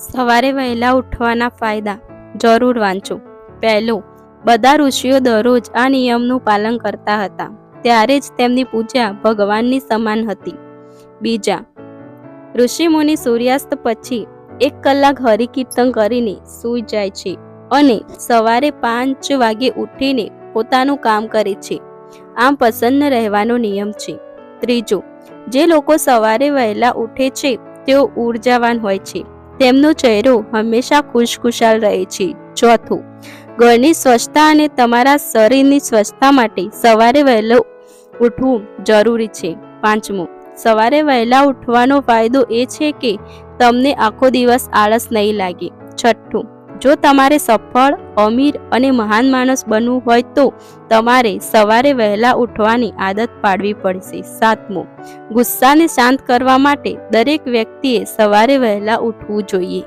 સવારે વહેલા ઉઠવાના ફાયદા જરૂર વાંચો. પહેલું, બધા ઋષિઓ દરરોજ આ નિયમનું પાલન કરતા હતા. ત્યારે જ તેમની પૂજા ભગવાનની સમાન હતી. બીજા, ઋષિમુનિ સૂર્યાસ્ત પછી એક કલાક હરિકીર્તન કરીને સૂઈ જાય છે અને સવારે પાંચ વાગે ઉઠીને પોતાનું કામ કરે છે. આમ પ્રસન્ન રહેવાનો નિયમ છે. ત્રીજો, જે લોકો સવારે વહેલા ઉઠે છે તેઓ ઉર્જાવાન હોય છે. તેમનો ચહેરો હંમેશા ખુશખુશાલ રહે છે. ચોથું, ઘરની સ્વચ્છતા અને તમારા શરીરની સ્વચ્છતા માટે સવારે વહેલો ઉઠવું જરૂરી છે. પાંચમું, સવારે વહેલા ઉઠવાનો ફાયદો એ છે કે તમને આખો દિવસ આળસ નહીં લાગે. છઠ્ઠું જો તમારે સફળ, અમીર અને મહાન માણસ બનવું હોય તો તમારે સવારે વહેલા ઉઠવાની આદત પાડવી પડશે. સાતમું, ગુસ્સાને શાંત કરવા માટે દરેક વ્યક્તિએ સવારે વહેલા ઉઠવું જોઈએ.